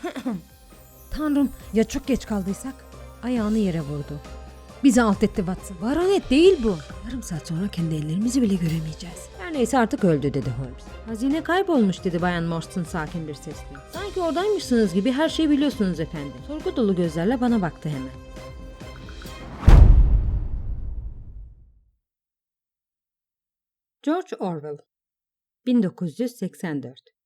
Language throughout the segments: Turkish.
Tanrım ya çok geç kaldıysak? Ayağını yere vurdu. Bizi alt etti Watson. Baronet değil bu. Yarım saat sonra kendi ellerimizi bile göremeyeceğiz. Her neyse artık öldü dedi Holmes. Hazine kaybolmuş dedi Bayan Morstan sakin bir sesle. Sanki oradaymışsınız gibi her şeyi biliyorsunuz efendim. Sorgu dolu gözlerle bana baktı hemen. George Orwell 1984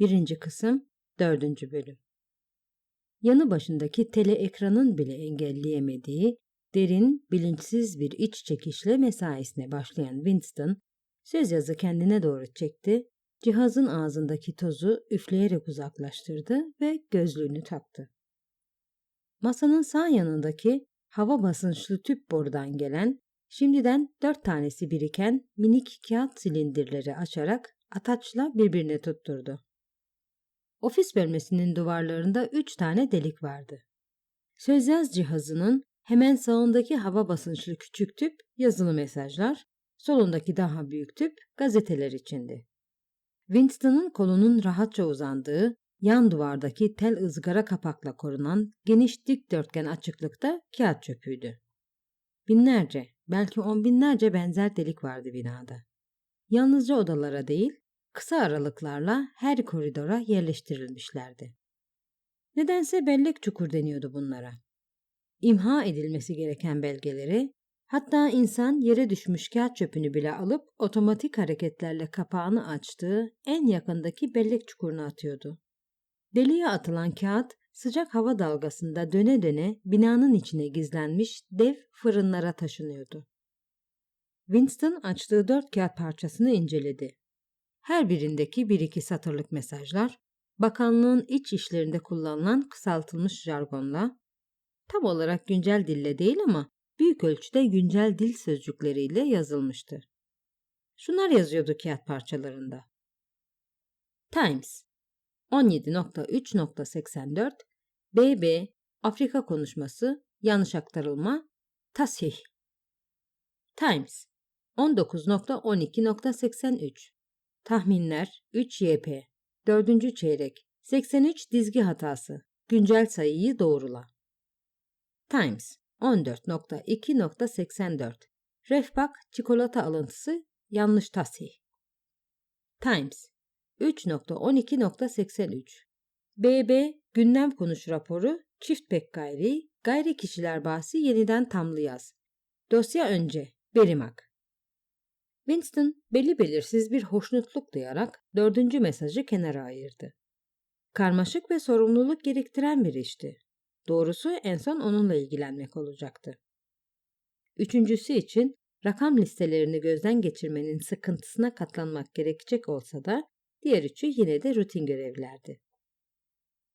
Birinci kısım, dördüncü bölüm. Yanı başındaki tele ekranın bile engelleyemediği derin, bilinçsiz bir iç çekişle mesaisine başlayan Winston, söz yazı kendine doğru çekti, cihazın ağzındaki tozu üfleyerek uzaklaştırdı ve gözlüğünü taktı. Masanın sağ yanındaki hava basınçlı tüp borudan gelen, şimdiden dört tanesi biriken minik kağıt silindirleri açarak ataçla birbirine tutturdu. Ofis bölmesinin duvarlarında üç tane delik vardı. Sözyaz cihazının hemen sağındaki hava basınçlı küçük tüp yazılı mesajlar, solundaki daha büyük tüp gazeteler içindi. Winston'ın kolunun rahatça uzandığı, yan duvardaki tel ızgara kapakla korunan geniş dikdörtgen açıklıkta kağıt çöpüydü. Binlerce, belki on binlerce benzer delik vardı binada. Yalnızca odalara değil, kısa aralıklarla her koridora yerleştirilmişlerdi. Nedense bellek çukur deniyordu bunlara. İmha edilmesi gereken belgeleri, hatta insan yere düşmüş kağıt çöpünü bile alıp otomatik hareketlerle kapağını açtığı en yakındaki bellek çukuruna atıyordu. Deliğe atılan kağıt sıcak hava dalgasında döne döne binanın içine gizlenmiş dev fırınlara taşınıyordu. Winston açtığı dört kağıt parçasını inceledi. Her birindeki bir iki satırlık mesajlar, bakanlığın iç işlerinde kullanılan kısaltılmış jargonla, tam olarak güncel dille değil ama büyük ölçüde güncel dil sözcükleriyle yazılmıştı. Şunlar yazıyordu kağıt parçalarında. Times 17.3.84 BB Afrika konuşması yanlış aktarılma tasih Times 19.12.83 Tahminler 3YP 4. çeyrek. 83 dizgi hatası. Güncel sayıyı doğrula. Times 14.2.84 Refpak çikolata alıntısı yanlış tasih Times 3.12.83 BB gündem konuş raporu çift pek gayri gayri kişiler bahsi yeniden tamlı yaz. Dosya önce Berimak Winston belli belirsiz bir hoşnutluk duyarak dördüncü mesajı kenara ayırdı. Karmaşık ve sorumluluk gerektiren bir işti. Doğrusu en son onunla ilgilenmek olacaktı. Üçüncüsü için rakam listelerini gözden geçirmenin sıkıntısına katlanmak gerekecek olsa da diğer üçü yine de rutin görevlerdi.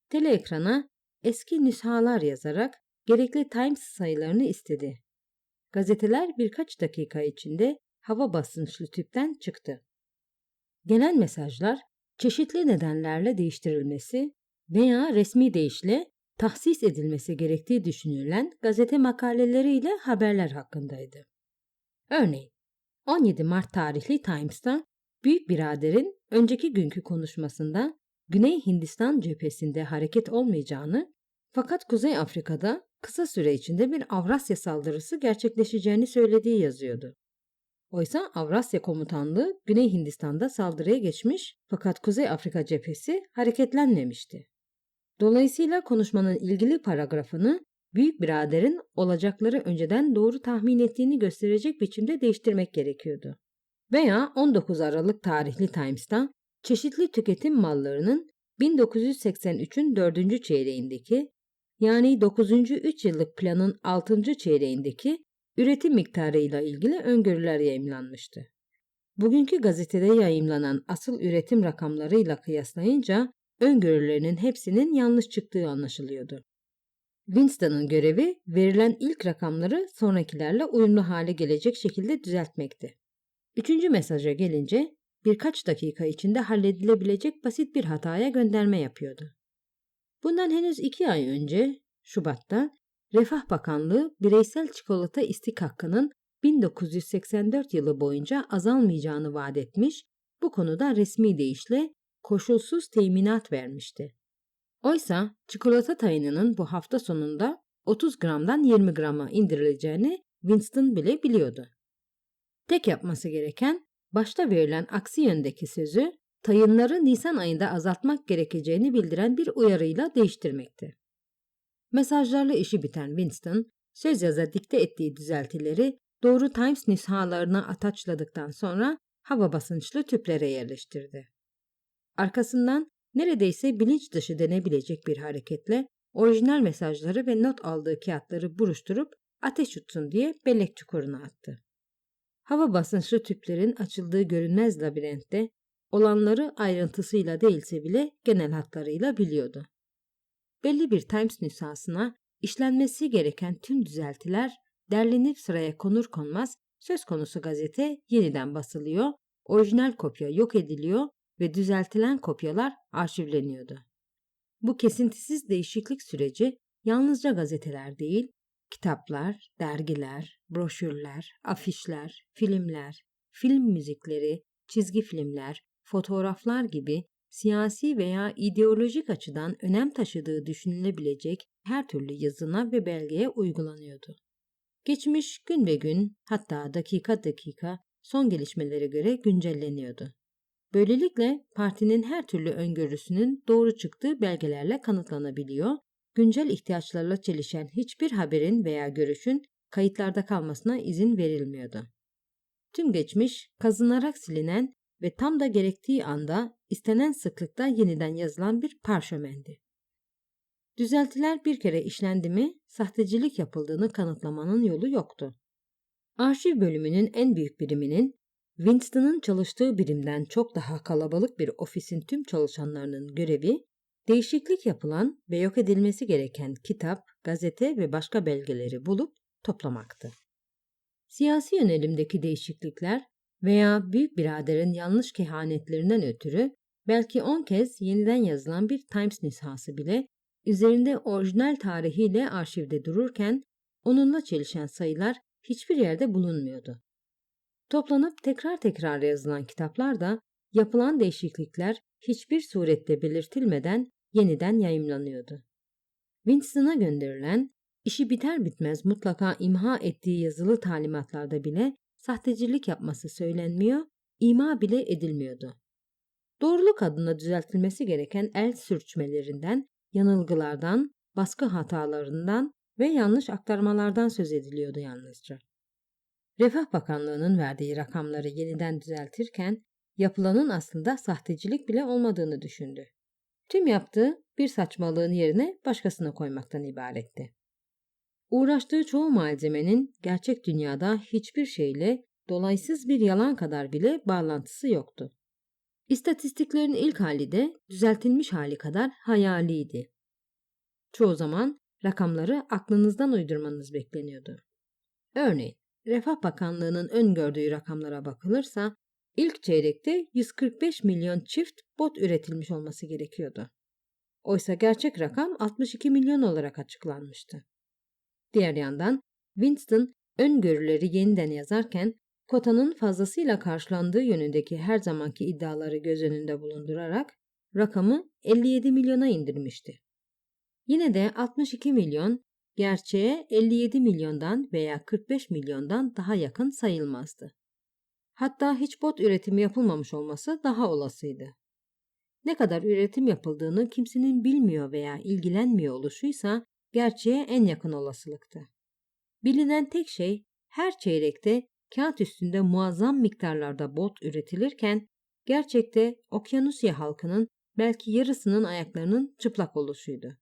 Tele ekrana eski nüshalar yazarak gerekli Times sayılarını istedi. Gazeteler birkaç dakika içinde hava basınçlı tüpten çıktı. Gelen mesajlar çeşitli nedenlerle değiştirilmesi veya resmi deyişle tahsis edilmesi gerektiği düşünülen gazete makaleleriyle haberler hakkındaydı. Örneğin 17 Mart tarihli Times'ta Büyük biraderin önceki günkü konuşmasında Güney Hindistan cephesinde hareket olmayacağını fakat Kuzey Afrika'da kısa süre içinde bir Avrasya saldırısı gerçekleşeceğini söylediği yazıyordu. Oysa Avrasya Komutanlığı Güney Hindistan'da saldırıya geçmiş fakat Kuzey Afrika cephesi hareketlenmemişti. Dolayısıyla konuşmanın ilgili paragrafını büyük biraderin olacakları önceden doğru tahmin ettiğini gösterecek biçimde değiştirmek gerekiyordu. Veya 19 Aralık tarihli Times'ta çeşitli tüketim mallarının 1983'ün 4. çeyreğindeki yani 9. 3 yıllık planın 6. çeyreğindeki üretim miktarıyla ilgili öngörüler yayımlanmıştı. Bugünkü gazetede yayımlanan asıl üretim rakamlarıyla kıyaslayınca öngörülerinin hepsinin yanlış çıktığı anlaşılıyordu. Winston'ın görevi verilen ilk rakamları sonrakilerle uyumlu hale gelecek şekilde düzeltmekti. Üçüncü mesaja gelince birkaç dakika içinde halledilebilecek basit bir hataya gönderme yapıyordu. Bundan henüz iki ay önce, Şubat'ta, Refah Bakanlığı bireysel çikolata istik hakkının 1984 yılı boyunca azalmayacağını vaat etmiş, bu konuda resmi deyişle koşulsuz teminat vermişti. Oysa çikolata tayınının bu hafta sonunda 30 gramdan 20 grama indirileceğini Winston bile biliyordu. Tek yapması gereken başta verilen aksi yöndeki sözü tayınları Nisan ayında azaltmak gerekeceğini bildiren bir uyarıyla değiştirmekti. Mesajlarla işi biten Winston, söz yaza dikte ettiği düzeltileri doğru Times nüshalarına ataçladıktan sonra hava basınçlı tüplere yerleştirdi. Arkasından neredeyse bilinç dışı denebilecek bir hareketle orijinal mesajları ve not aldığı kağıtları buruşturup ateş utsun diye bellek çukuruna attı. Hava basınçlı tüplerin açıldığı görünmez labirentte olanları ayrıntısıyla değilse bile genel hatlarıyla biliyordu. Belli bir Times nüshasına işlenmesi gereken tüm düzeltiler derlenip sıraya konur konmaz söz konusu gazete yeniden basılıyor, orijinal kopya yok ediliyor ve düzeltilen kopyalar arşivleniyordu. Bu kesintisiz değişiklik süreci yalnızca gazeteler değil, kitaplar, dergiler, broşürler, afişler, filmler, film müzikleri, çizgi filmler, fotoğraflar gibi siyasi veya ideolojik açıdan önem taşıdığı düşünülebilecek her türlü yazına ve belgeye uygulanıyordu. Geçmiş gün be gün hatta dakika dakika son gelişmelere göre güncelleniyordu. Böylelikle partinin her türlü öngörüsünün doğru çıktığı belgelerle kanıtlanabiliyor, güncel ihtiyaçlarla çelişen hiçbir haberin veya görüşün kayıtlarda kalmasına izin verilmiyordu. Tüm geçmiş kazınarak silinen ve tam da gerektiği anda istenen sıklıkta yeniden yazılan bir parşömendi. Düzeltiler bir kere işlendi mi sahtecilik yapıldığını kanıtlamanın yolu yoktu. Arşiv bölümünün en büyük biriminin Winston'ın çalıştığı birimden çok daha kalabalık bir ofisin tüm çalışanlarının görevi, değişiklik yapılan ve yok edilmesi gereken kitap, gazete ve başka belgeleri bulup toplamaktı. Siyasi yönelimdeki değişiklikler veya büyük biraderin yanlış kehanetlerinden ötürü belki on kez yeniden yazılan bir Times nüshası bile üzerinde orijinal tarihiyle arşivde dururken onunla çelişen sayılar hiçbir yerde bulunmuyordu. Toplanıp tekrar tekrar yazılan kitaplar da yapılan değişiklikler hiçbir surette belirtilmeden yeniden yayımlanıyordu. Winston'a gönderilen, işi biter bitmez mutlaka imha ettiği yazılı talimatlarda bile sahtecilik yapması söylenmiyor, ima bile edilmiyordu. Doğruluk adına düzeltilmesi gereken el sürçmelerinden, yanılgılardan, baskı hatalarından ve yanlış aktarmalardan söz ediliyordu yalnızca. Refah Bakanlığı'nın verdiği rakamları yeniden düzeltirken yapılanın aslında sahtecilik bile olmadığını düşündü. Tüm yaptığı bir saçmalığın yerine başkasına koymaktan ibaretti. Uğraştığı çoğu malzemenin gerçek dünyada hiçbir şeyle dolaysız bir yalan kadar bile bağlantısı yoktu. İstatistiklerin ilk hali de düzeltilmiş hali kadar hayaliydi. Çoğu zaman rakamları aklınızdan uydurmanız bekleniyordu. Örneğin, Refah Bakanlığı'nın öngördüğü rakamlara bakılırsa ilk çeyrekte 145 milyon çift bot üretilmiş olması gerekiyordu. Oysa gerçek rakam 62 milyon olarak açıklanmıştı. Diğer yandan Winston öngörüleri yeniden yazarken kotanın fazlasıyla karşılandığı yönündeki her zamanki iddiaları göz önünde bulundurarak rakamı 57 milyona indirmişti. Yine de 62 milyon gerçeğe 57 milyondan veya 45 milyondan daha yakın sayılmazdı. Hatta hiç bot üretimi yapılmamış olması daha olasıydı. Ne kadar üretim yapıldığını kimsenin bilmiyor veya ilgilenmiyor oluşuysa gerçeğe en yakın olasılıktı. Bilinen tek şey her çeyrekte kağıt üstünde muazzam miktarlarda bot üretilirken gerçekte Okyanusya halkının belki yarısının ayaklarının çıplak oluşuydu.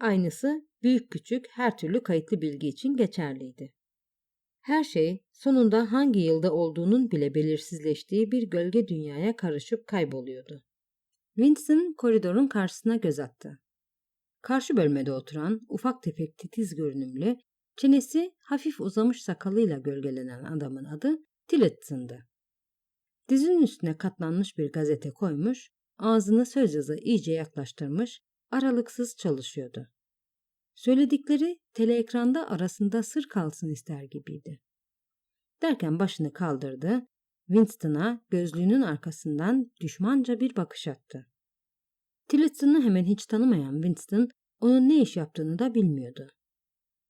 Aynısı büyük küçük her türlü kayıtlı bilgi için geçerliydi. Her şey sonunda hangi yılda olduğunun bile belirsizleştiği bir gölge dünyaya karışıp kayboluyordu. Winston koridorun karşısına göz attı. Karşı bölmede oturan ufak tefek titiz görünümlü, çenesi hafif uzamış sakalıyla gölgelenen adamın adı Tillotson'dı. Dizinin üstüne katlanmış bir gazete koymuş, ağzını söz yazı iyice yaklaştırmış, aralıksız çalışıyordu. Söyledikleri teleekranda arasında sır kalsın ister gibiydi. Derken başını kaldırdı. Winston'a gözlüğünün arkasından düşmanca bir bakış attı. Tillotson'u hemen hiç tanımayan Winston onun ne iş yaptığını da bilmiyordu.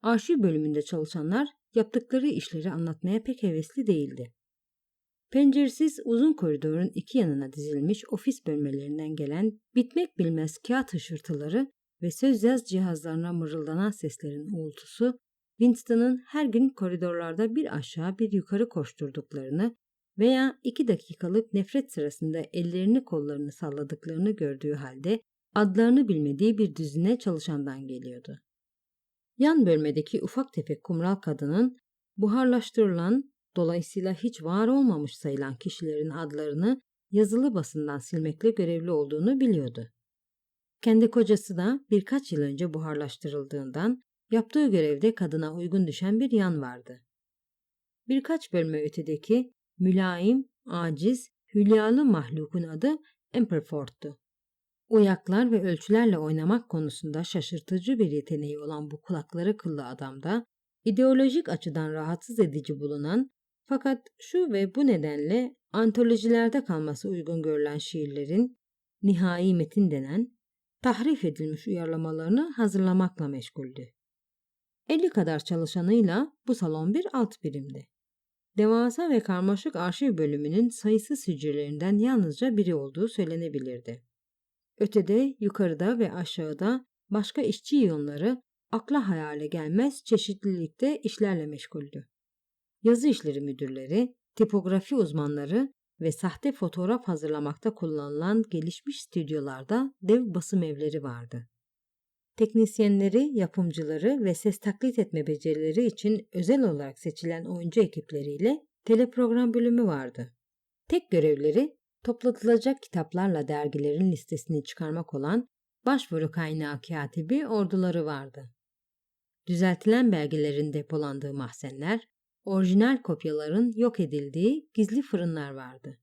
Arşiv bölümünde çalışanlar yaptıkları işleri anlatmaya pek hevesli değildi. Penceresiz uzun koridorun iki yanına dizilmiş ofis bölmelerinden gelen bitmek bilmez kağıt hışırtıları ve söz yaz cihazlarına mırıldanan seslerin uğultusu Winston'ın her gün koridorlarda bir aşağı bir yukarı koşturduklarını veya iki dakikalık nefret sırasında ellerini kollarını salladıklarını gördüğü halde adlarını bilmediği bir düzine çalışandan geliyordu. Yan bölmedeki ufak tefek kumral kadının buharlaştırılan, dolayısıyla hiç var olmamış sayılan kişilerin adlarını yazılı basından silmekle görevli olduğunu biliyordu. Kendi kocası da birkaç yıl önce buharlaştırıldığından yaptığı görevde kadına uygun düşen bir yan vardı. Birkaç bölme ötedeki mülayim, aciz, hülyalı mahlukun adı Emperford'tu. Uyaklar ve ölçülerle oynamak konusunda şaşırtıcı bir yeteneği olan bu kulakları kıllı adamda ideolojik açıdan rahatsız edici bulunan fakat şu ve bu nedenle antolojilerde kalması uygun görülen şiirlerin nihai metin denen tahrif edilmiş uyarlamalarını hazırlamakla meşguldü. 50 kadar çalışanıyla bu salon bir alt birimdi. Devasa ve karmaşık arşiv bölümünün sayısız hücrelerinden yalnızca biri olduğu söylenebilirdi. Ötede, yukarıda ve aşağıda başka işçi yığınları akla hayale gelmez çeşitlilikte işlerle meşguldü. Yazı işleri müdürleri, tipografi uzmanları ve sahte fotoğraf hazırlamakta kullanılan gelişmiş stüdyolarda dev basım evleri vardı. Teknisyenleri, yapımcıları ve ses taklit etme becerileri için özel olarak seçilen oyuncu ekipleriyle teleprogram bölümü vardı. Tek görevleri toplatılacak kitaplarla dergilerin listesini çıkarmak olan başvuru kaynağı katibi orduları vardı. Düzeltilen belgelerin depolandığı mahzenler, orijinal kopyaların yok edildiği gizli fırınlar vardı.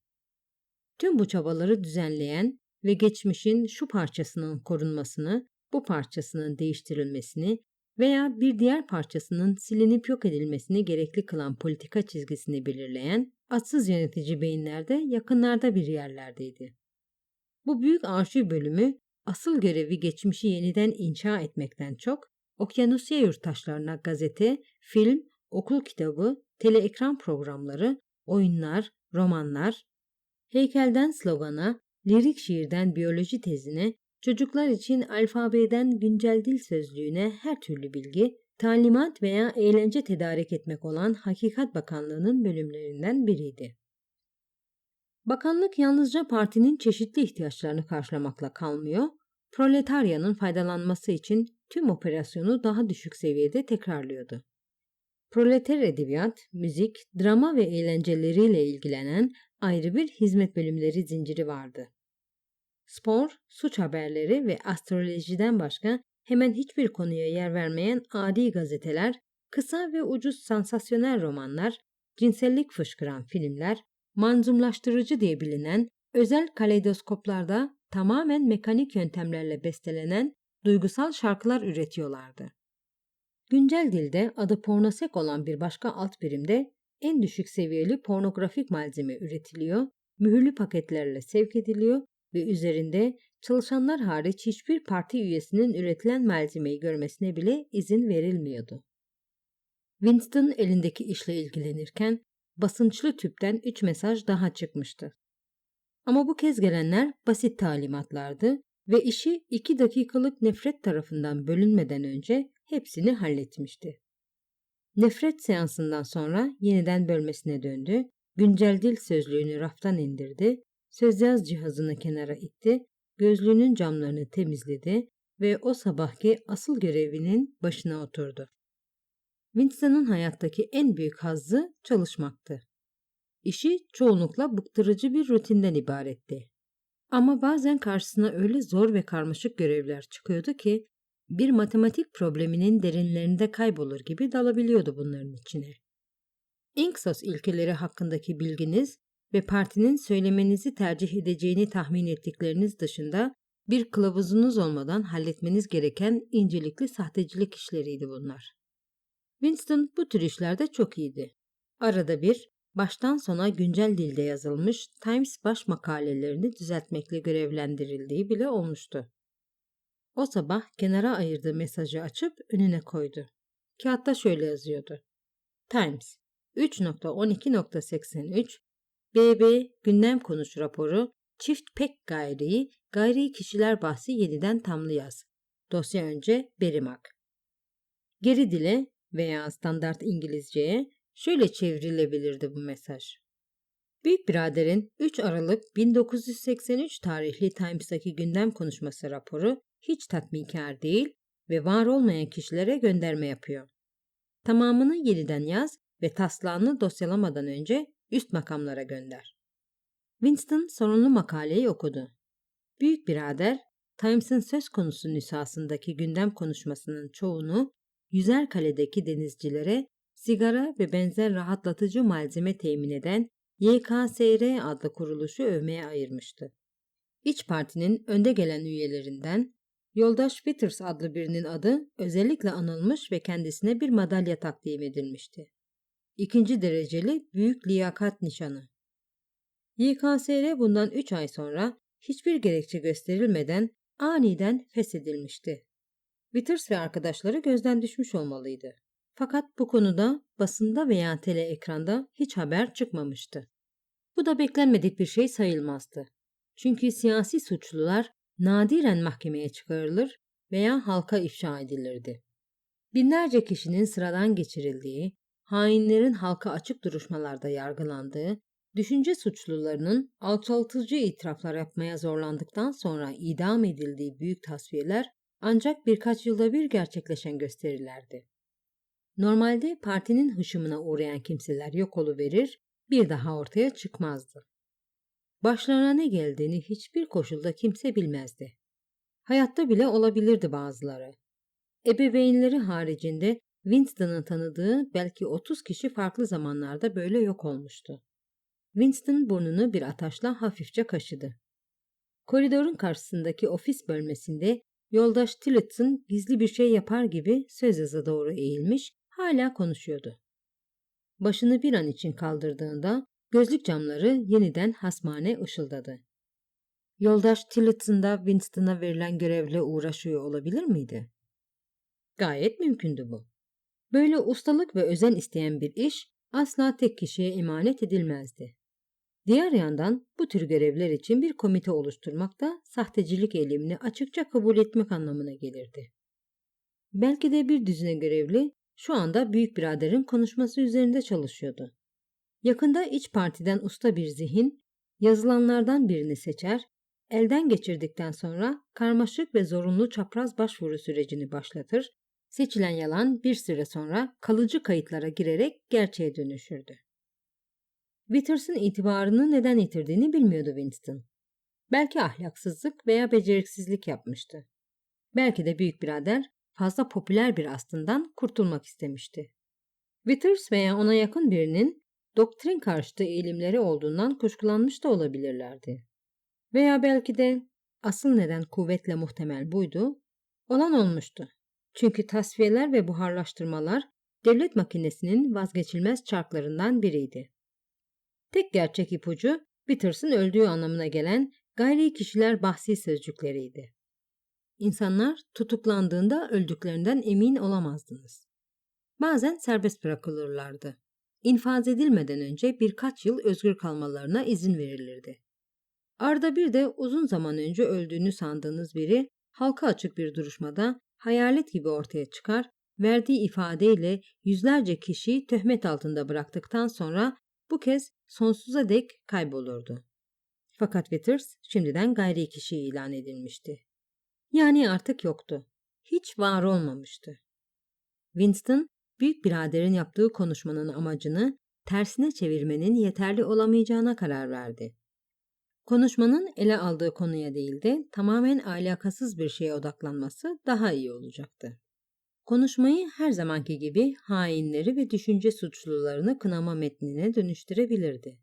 Tüm bu çabaları düzenleyen ve geçmişin şu parçasının korunmasını, bu parçasının değiştirilmesini veya bir diğer parçasının silinip yok edilmesini gerekli kılan politika çizgisini belirleyen atsız yönetici beyinlerde yakınlarda bir yerlerdeydi. Bu büyük arşiv bölümü asıl görevi geçmişi yeniden inşa etmekten çok Okyanusya yurttaşlarına gazete, film, okul kitabı, teleekran programları, oyunlar, romanlar, heykelden slogana, lirik şiirden biyoloji tezine, çocuklar için alfabeden güncel dil sözlüğüne her türlü bilgi, talimat veya eğlence tedarik etmek olan Hakikat Bakanlığı'nın bölümlerinden biriydi. Bakanlık yalnızca partinin çeşitli ihtiyaçlarını karşılamakla kalmıyor, proletaryanın faydalanması için tüm operasyonu daha düşük seviyede tekrarlıyordu. Proleter edebiyat, müzik, drama ve eğlenceleriyle ilgilenen ayrı bir hizmet bölümleri zinciri vardı. Spor, suç haberleri ve astrolojiden başka hemen hiçbir konuya yer vermeyen adi gazeteler, kısa ve ucuz sansasyonel romanlar, cinsellik fışkıran filmler, manzumlaştırıcı diye bilinen özel kaleidoskoplarda tamamen mekanik yöntemlerle bestelenen duygusal şarkılar üretiyorlardı. Güncel dilde adı pornosek olan bir başka alt birimde en düşük seviyeli pornografik malzeme üretiliyor, mühürlü paketlerle sevk ediliyor ve üzerinde çalışanlar hariç hiçbir parti üyesinin üretilen malzemeyi görmesine bile izin verilmiyordu. Winston elindeki işle ilgilenirken basınçlı tüpten üç mesaj daha çıkmıştı. Ama bu kez gelenler basit talimatlardı ve işi iki dakikalık nefret tarafından bölünmeden önce hepsini halletmişti. Nefret seansından sonra yeniden bölmesine döndü, güncel dil sözlüğünü raftan indirdi, söz yaz cihazını kenara itti, gözlüğünün camlarını temizledi ve o sabahki asıl görevinin başına oturdu. Winston'ın hayattaki en büyük hazzı çalışmaktı. İşi çoğunlukla bıktırıcı bir rutinden ibaretti. Ama bazen karşısına öyle zor ve karmaşık görevler çıkıyordu ki bir matematik probleminin derinlerinde kaybolur gibi dalabiliyordu bunların içine. Inksos ilkeleri hakkındaki bilginiz ve partinin söylemenizi tercih edeceğini tahmin ettikleriniz dışında bir kılavuzunuz olmadan halletmeniz gereken incelikli sahtecilik işleriydi bunlar. Winston bu tür işlerde çok iyiydi. Arada bir baştan sona güncel dilde yazılmış Times baş makalelerini düzeltmekle görevlendirildiği bile olmuştu. O sabah kenara ayırdığı mesajı açıp önüne koydu. Kağıtta şöyle yazıyordu. Times 3.12.83 BB Gündem Konuş raporu Çift pek gayri, gayri kişiler bahsi yeniden tamlı yaz. Dosya önce Berimak. Geri dile veya standart İngilizceye şöyle çevrilebilirdi bu mesaj. Büyük biraderin 3 Aralık 1983 tarihli Times'taki gündem konuşması raporu hiç tatminkar değil ve var olmayan kişilere gönderme yapıyor. Tamamını yeniden yaz ve taslağını dosyalamadan önce üst makamlara gönder. Winston sorunlu makaleyi okudu. Büyük birader, Times'ın söz konusu nüshasındaki gündem konuşmasının çoğunu Yüzer Kale'deki denizcilere sigara ve benzer rahatlatıcı malzeme temin eden YKSR adlı kuruluşu övmeye ayırmıştı. İç Parti'nin önde gelen üyelerinden Yoldaş Peters adlı birinin adı özellikle anılmış ve kendisine bir madalya takdim edilmişti. İkinci dereceli Büyük Liyakat Nişanı. YKSR bundan 3 ay sonra hiçbir gerekçe gösterilmeden aniden feshedilmişti. Withers ve arkadaşları gözden düşmüş olmalıydı. Fakat bu konuda basında veya tele ekranda hiç haber çıkmamıştı. Bu da beklenmedik bir şey sayılmazdı. Çünkü siyasi suçlular nadiren mahkemeye çıkarılır veya halka ifşa edilirdi. Binlerce kişinin sıradan geçirildiği, hainlerin halka açık duruşmalarda yargılandığı, düşünce suçlularının alçaltıcı itiraflar yapmaya zorlandıktan sonra idam edildiği büyük tasfiyeler ancak birkaç yılda bir gerçekleşen gösterilerdi. Normalde partinin hışımına uğrayan kimseler yok verir, bir daha ortaya çıkmazdı. Başlarına ne geldiğini hiçbir koşulda kimse bilmezdi. Hayatta bile olabilirdi bazıları. Ebeveynleri haricinde Winston'ın tanıdığı belki 30 kişi farklı zamanlarda böyle yok olmuştu. Winston burnunu bir ataşla hafifçe kaşıdı. Koridorun karşısındaki ofis bölmesinde yoldaş Tillotson gizli bir şey yapar gibi söz yazı doğru eğilmiş, hala konuşuyordu. Başını bir an için kaldırdığında gözlük camları yeniden hasmane ışıldadı. Yoldaş Tillotson da Winston'a verilen görevle uğraşıyor olabilir miydi? Gayet mümkündü bu. Böyle ustalık ve özen isteyen bir iş asla tek kişiye emanet edilmezdi. Diğer yandan bu tür görevler için bir komite oluşturmak da sahtecilik eylemini açıkça kabul etmek anlamına gelirdi. Belki de bir düzine görevli şu anda büyük biraderin konuşması üzerinde çalışıyordu. Yakında iç partiden usta bir zihin yazılanlardan birini seçer, elden geçirdikten sonra karmaşık ve zorunlu çapraz başvuru sürecini başlatır, seçilen yalan bir süre sonra kalıcı kayıtlara girerek gerçeğe dönüşürdü. Witters'ın itibarını neden yitirdiğini bilmiyordu Winston. Belki ahlaksızlık veya beceriksizlik yapmıştı. Belki de büyük birader fazla popüler bir aslından kurtulmak istemişti. Withers veya ona yakın birinin doktrin karşıtı eğilimleri olduğundan kuşkulanmış da olabilirlerdi. Veya belki de asıl neden kuvvetle muhtemel buydu, olan olmuştu. Çünkü tasfiyeler ve buharlaştırmalar devlet makinesinin vazgeçilmez çarklarından biriydi. Tek gerçek ipucu Witters'ın öldüğü anlamına gelen gayri kişiler bahsi sözcükleriydi. İnsanlar tutuklandığında öldüklerinden emin olamazdınız. Bazen serbest bırakılırlardı. İnfaz edilmeden önce birkaç yıl özgür kalmalarına izin verilirdi. Arda bir de uzun zaman önce öldüğünü sandığınız biri halka açık bir duruşmada hayalet gibi ortaya çıkar, verdiği ifadeyle yüzlerce kişiyi töhmet altında bıraktıktan sonra bu kez sonsuza dek kaybolurdu. Fakat Withers şimdiden gayri kişi ilan edilmişti. Yani artık yoktu. Hiç var olmamıştı. Winston, büyük biraderin yaptığı konuşmanın amacını tersine çevirmenin yeterli olamayacağına karar verdi. Konuşmanın ele aldığı konuya değil de tamamen alakasız bir şeye odaklanması daha iyi olacaktı. Konuşmayı her zamanki gibi hainleri ve düşünce suçlularını kınama metnine dönüştürebilirdi.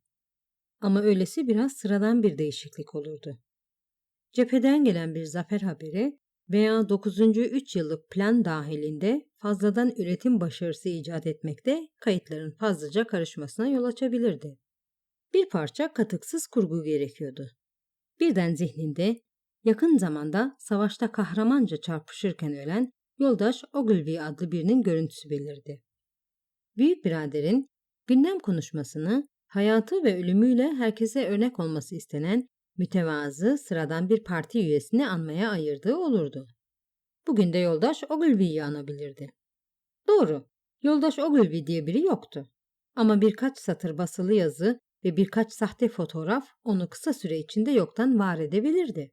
Ama öylesi biraz sıradan bir değişiklik olurdu. Cepheden gelen bir zafer haberi veya 9. 3 yıllık plan dahilinde fazladan üretim başarısı icat etmekte kayıtların fazlaca karışmasına yol açabilirdi. Bir parça katıksız kurgu gerekiyordu. Birden zihninde yakın zamanda savaşta kahramanca çarpışırken ölen yoldaş Ogilvy adlı birinin görüntüsü belirdi. Büyük biraderin gündem konuşmasını hayatı ve ölümüyle herkese örnek olması istenen mütevazı sıradan bir parti üyesini anmaya ayırdığı olurdu. Bugün de yoldaş Ogilvy'yi anabilirdi. Doğru, yoldaş Ogilvy diye biri yoktu. Ama birkaç satır basılı yazı ve birkaç sahte fotoğraf onu kısa süre içinde yoktan var edebilirdi.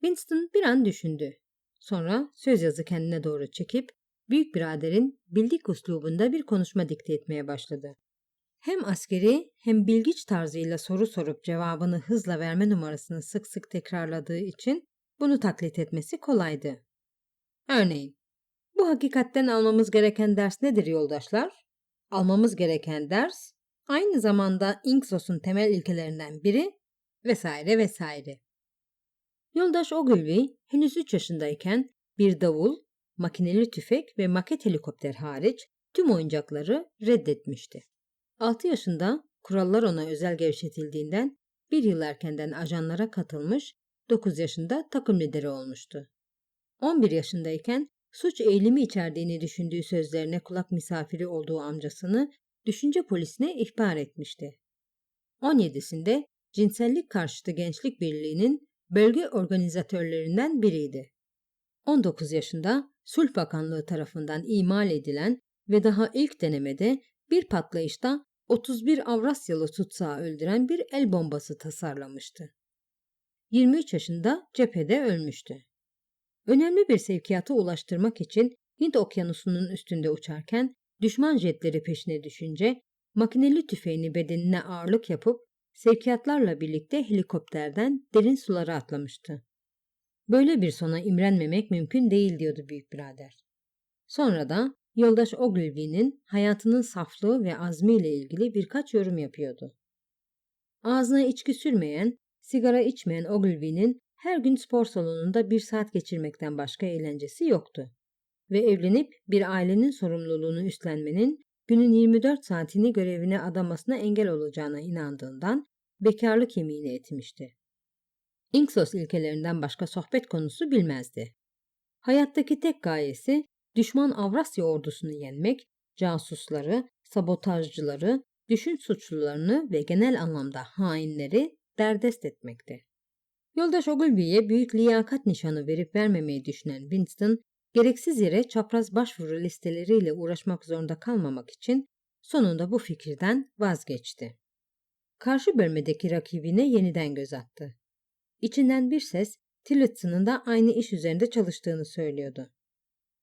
Winston bir an düşündü. Sonra söz yazı kendine doğru çekip büyük biraderin bildik uslubunda bir konuşma dikte etmeye başladı. Hem askeri hem bilgiç tarzıyla soru sorup cevabını hızla verme numarasını sık sık tekrarladığı için bunu taklit etmesi kolaydı. Örneğin, bu hakikatten almamız gereken ders nedir yoldaşlar? Almamız gereken ders aynı zamanda Inksos'un temel ilkelerinden biri vesaire vesaire. Yoldaş Ogilvy henüz 3 yaşındayken bir davul, makineli tüfek ve maket helikopter hariç tüm oyuncakları reddetmişti. 6 yaşında kurallar ona özel gevşetildiğinden bir yıl erkenden ajanlara katılmış, 9 yaşında takım lideri olmuştu. 11 yaşındayken suç eğilimi içerdiğini düşündüğü sözlerine kulak misafiri olduğu amcasını düşünce polisine ihbar etmişti. 17'sinde cinsellik karşıtı gençlik birliğinin bölge organizatörlerinden biriydi. 19 yaşında Sulh Bakanlığı tarafından imal edilen ve daha ilk denemede bir patlayışta 31 Avrasyalı tutsağı öldüren bir el bombası tasarlamıştı. 23 yaşında cephede ölmüştü. Önemli bir sevkiyata ulaştırmak için Hint okyanusunun üstünde uçarken düşman jetleri peşine düşünce makineli tüfeğini bedenine ağırlık yapıp sevkiyatlarla birlikte helikopterden derin sulara atlamıştı. Böyle bir sona imrenmemek mümkün değil diyordu büyük birader. Sonra da yoldaş Ogilvy'nin hayatının saflığı ve azmiyle ilgili birkaç yorum yapıyordu. Ağzına içki sürmeyen, sigara içmeyen Ogilvy'nin her gün spor salonunda bir saat geçirmekten başka eğlencesi yoktu. Ve evlenip bir ailenin sorumluluğunu üstlenmenin günün 24 saatini görevine adamasına engel olacağına inandığından bekarlık yemini etmişti. Inksos ilkelerinden başka sohbet konusu bilmezdi. Hayattaki tek gayesi düşman Avrasya ordusunu yenmek, casusları, sabotajcıları, düşün suçlularını ve genel anlamda hainleri derdest etmekti. Yoldaş Ogilvy'ye büyük liyakat nişanı verip vermemeyi düşünen Winston, gereksiz yere çapraz başvuru listeleriyle uğraşmak zorunda kalmamak için sonunda bu fikirden vazgeçti. Karşı bölmedeki rakibine yeniden göz attı. İçinden bir ses Tillotson'ın da aynı iş üzerinde çalıştığını söylüyordu.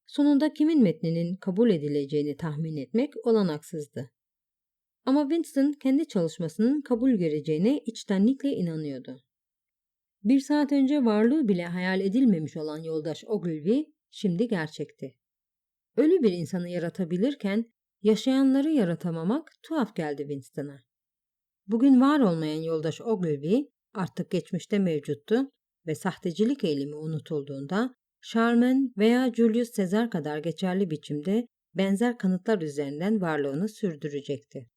Sonunda kimin metninin kabul edileceğini tahmin etmek olanaksızdı. Ama Winston kendi çalışmasının kabul göreceğine içtenlikle inanıyordu. Bir saat önce varlığı bile hayal edilmemiş olan yoldaş Ogilvy şimdi gerçekti. Ölü bir insanı yaratabilirken yaşayanları yaratamamak tuhaf geldi Winston'a. Bugün var olmayan yoldaş Ogilvy artık geçmişte mevcuttu ve sahtecilik eğilimi unutulduğunda Charlemagne veya Julius Caesar kadar geçerli biçimde benzer kanıtlar üzerinden varlığını sürdürecekti.